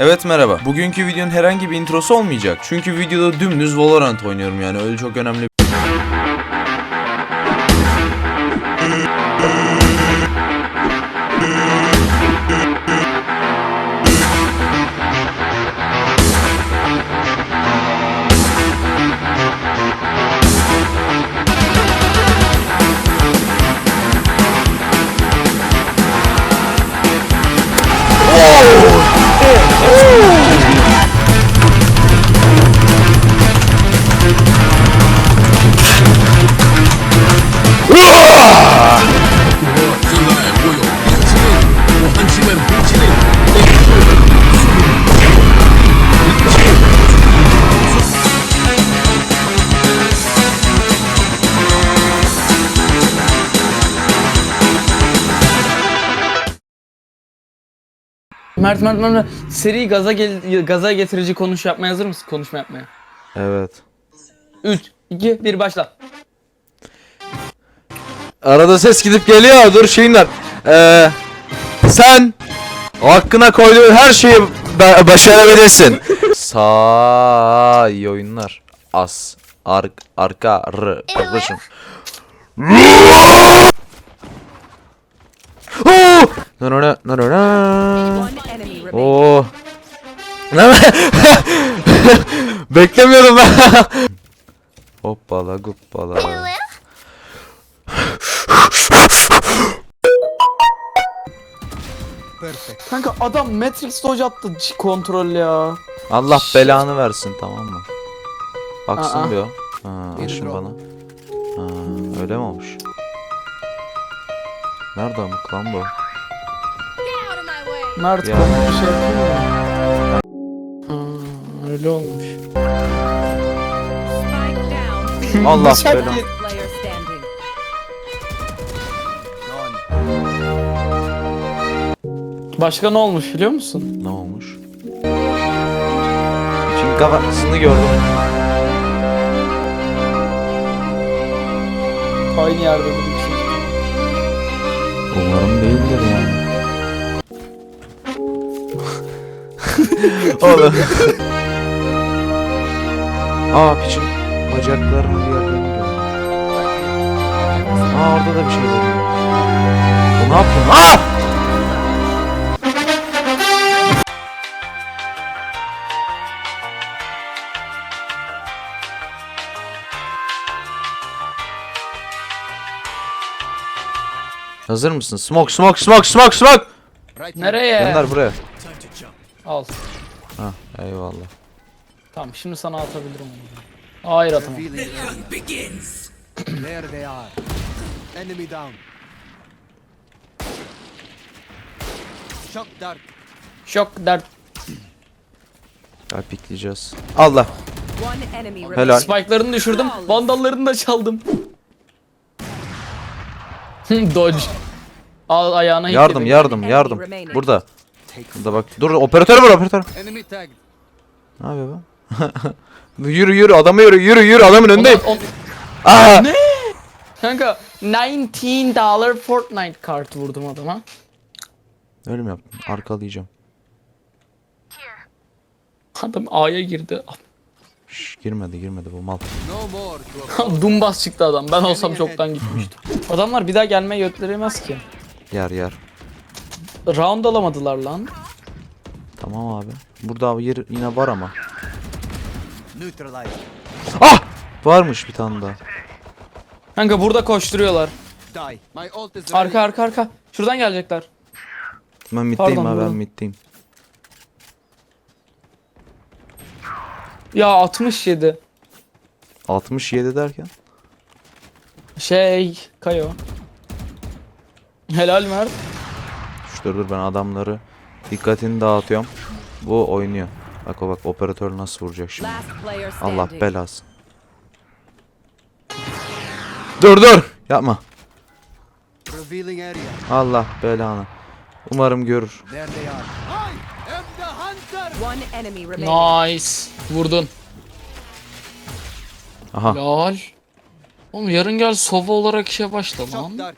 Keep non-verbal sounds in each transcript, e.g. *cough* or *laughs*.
Evet merhaba. Bugünkü videonun herhangi bir introsu olmayacak. Çünkü videoda dümdüz Valorant oynuyorum yani öyle çok önemli Mert Mert Mert Mert. seri gaza gel gaza getirici konuş yapmaya hazır mısın? Konuşma yapmaya. Evet. 3 2 1 başla. Arada ses gidip geliyor. Dur şeyinler. Ee, sen hakkına koyduğun her şeyi ba- başarabilirsin. Sağ iyi oyunlar. As. Ark, arka. R. Arkadaşım. Oo! Nırırı, nırırı. enemy remaining. Oo. Beklemiyordum ben. *laughs* Hoppala guppala. Kanka adam Matrix dodge attı ç- kontrol ya. Allah belanı versin tamam mı? Baksın Aa. bir o. Ha, al bana. Ha, öyle mi olmuş? Nerede amık lan bu? Mert Ya. bana bir şey yapıyor mu? Ha, öyle olmuş. Allah belanı. Başka ne olmuş biliyor musun? Ne olmuş? Şimdi kafasını gördüm. Aynı yerde bir şey. Umarım değildir yani. *laughs* Oğlum. Aa piçin bacaklarını bir görüyorum. Aa orada da bir şey var. Bu ne yaptın? Aa! Hazır mısın? Smoke, smoke, smoke, smoke, smoke. Nereye? Gönder buraya. Al. Ha, eyvallah. Tamam şimdi sana atabilirim onu. Hayır atamam. *coughs* There they are. Enemy down. Shock dart. Şok dert. Gel pikleyeceğiz. Allah. Helal. Spike'larını düşürdüm. Vandallarını da çaldım. *laughs* Dodge. Al ayağına hit Yardım, yedi. yardım, yardım. Burada. Burada bak. Dur, operatör var, operatör. Ne yapıyor bu? *laughs* yürü yürü, adama yürü, yürü yürü, adamın önündeyim. On- on- Aa! Kanka 19 dollar Fortnite kart vurdum adama. Öyle mi yaptın? Arkalayacağım. Adam A'ya girdi. Şş, girmedi, girmedi bu mal. *laughs* Dumbas çıktı adam. Ben olsam çoktan gitmiştim. Adamlar bir daha gelmeye götüremez ki. Yer yer. Round alamadılar lan. Tamam abi. Burada yer yine var ama. neutralize. Ah! Varmış bir tane daha. Kanka burada koşturuyorlar. Die. My ult is ready. Arka arka arka. Şuradan gelecekler. Ben middeyim Pardon, ha, ben middeyim. Ya 67. 67 derken. Şey Kayo. Helal Mert. Şu dur dur ben adamları dikkatini dağıtıyorum. Bu oynuyor. Bak o bak operatör nasıl vuracak şimdi. Allah belası. Dur dur. Yapma. Allah belanı. Umarım görür. Nice. Vurdun. Aha. Lol. Oğlum yarın gel sova olarak işe başla lan.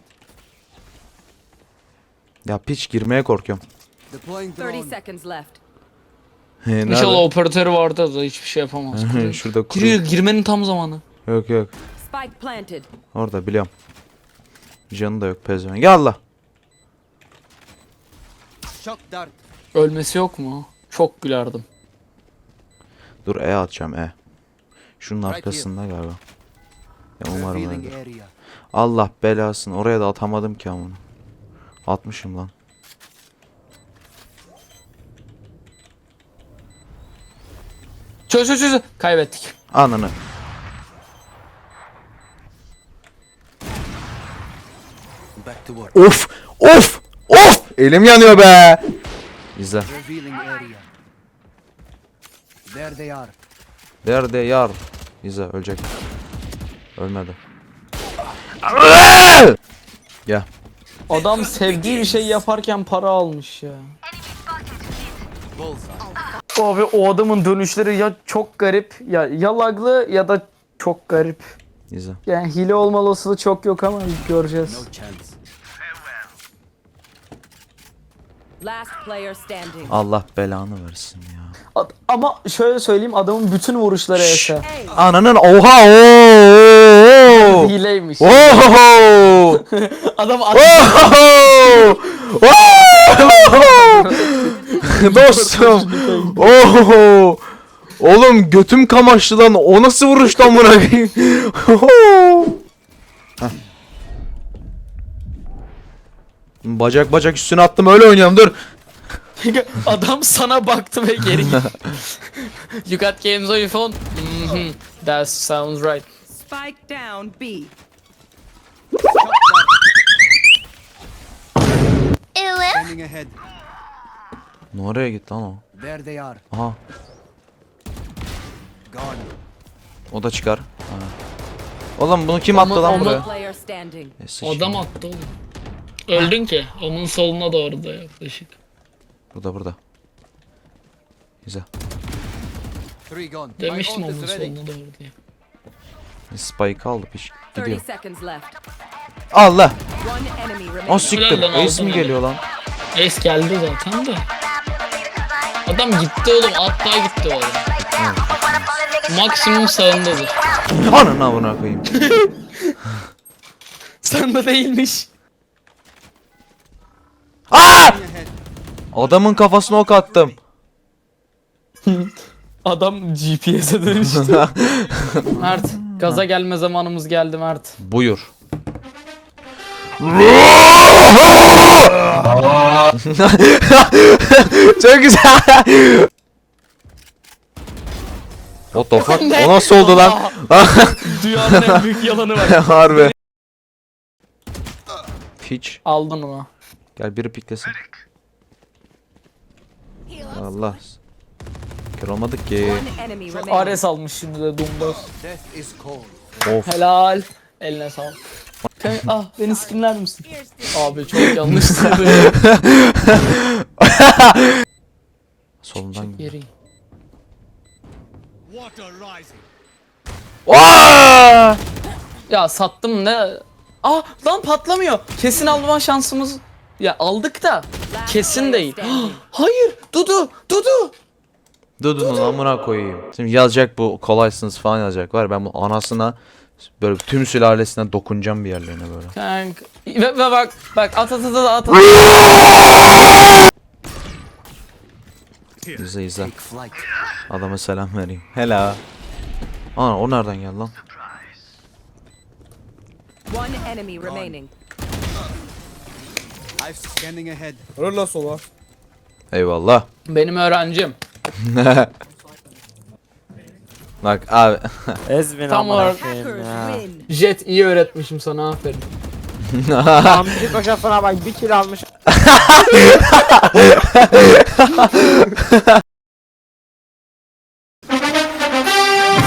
Ya piç girmeye korkuyorum. Deploying 30 drone. seconds left. He? İnşallah operatörü vardı da hiçbir şey yapamaz. Kuruyor. Şurada kuru. Giriyor girmenin tam zamanı. Yok yok. Spike planted. Orada biliyorum. Canı da yok pezevenk. Gel Allah. Shock dart. Ölmesi yok mu? Çok gülerdim. Dur E atacağım E. Şunun arkasında galiba. Ya umarım öyledir. Allah belasını. Oraya da atamadım ki amına. Atmışım lan. Çöz çöz çöz. Kaybettik. Ananı. Of! Of! Of! Elim yanıyor be. İzle. They are. Nerede yar? İzle ölecek. Ölmedi. Gel. Adam sevdiği bir şey yaparken para almış ya. Abi o adamın dönüşleri ya çok garip ya ya laglı ya da çok garip. İzle. Yani hile olma olasılığı çok yok ama göreceğiz. No chance. Last player standing. Allah belanı versin ya. Ama şöyle söyleyeyim adamın bütün vuruşları Şşş. ese. Ananın oha ooo. Hileymiş. Oho! *laughs* Adam Oho! *laughs* Oho! *laughs* Dostum. Oho! Oğlum götüm kamaştı lan. O nasıl koyayım? Oho! Heh. Bacak bacak üstüne attım öyle oynuyorum dur. Adam sana baktı ve geri gitti. *laughs* you got games on your phone? Mhm. That sounds right. Spike down B. Ahead. Nereye gitti lan o? There they are. Aha Gone. o da çıkar. Ha. Oğlum bunu kim attı lan buraya? Adam attı oğlum. Öldün ki. Onun soluna doğru da yaklaşık. Burada burada. Güzel. Demiştim onun soluna doğru diye. Spike aldı piş. 30 Gidiyor. Allah! O siktir. Helal lan, Ace mi geliyor lan? Ace geldi zaten de. Adam gitti oğlum. Hatta gitti o adam. Maksimum sağındadır. Ananı avına koyayım. *laughs* Sağında değilmiş. Aa! Adamın kafasına ok attım. *laughs* Adam GPS'e dönüştü. *laughs* Mert, gaza gelme zamanımız geldi Mert. Buyur. *laughs* Çok güzel. What the fuck? O nasıl oldu lan? Dünyanın en büyük yalanı var. Harbi. Hiç. Aldın onu. Gel biri piklesin. Allah. Kör olmadık ki. Ares almış şimdi de cold. Of. Helal. Eline sağlık. *laughs* Ah beni skinler misin? Abi çok. *laughs* Solundan gel. Yeri. Water rising. Aa! Ya sattım ne? Ah lan patlamıyor. Kesin alma şansımız. Ya aldık da kesin değil. *gasps* Hayır Dudu Dudu. Dudunun amına koyayım. Şimdi yazacak bu kolaysınız falan yazacak var. Ben bu anasına böyle tüm sülalesine dokunacağım bir yerlerine böyle. Kanka. Ve, ve bak bak at at at at at. İzle izle. Adama selam vereyim. Hela. Ana o nereden geldi lan? One enemy remaining. I'm scanning ahead. Eyvallah. Benim öğrencim. *laughs* Bak abi. *laughs* Ezbin Tam amına olarak- koyayım ya. Jet iyi öğretmişim sana aferin. *laughs* Amcık kafana bak bir kill almış.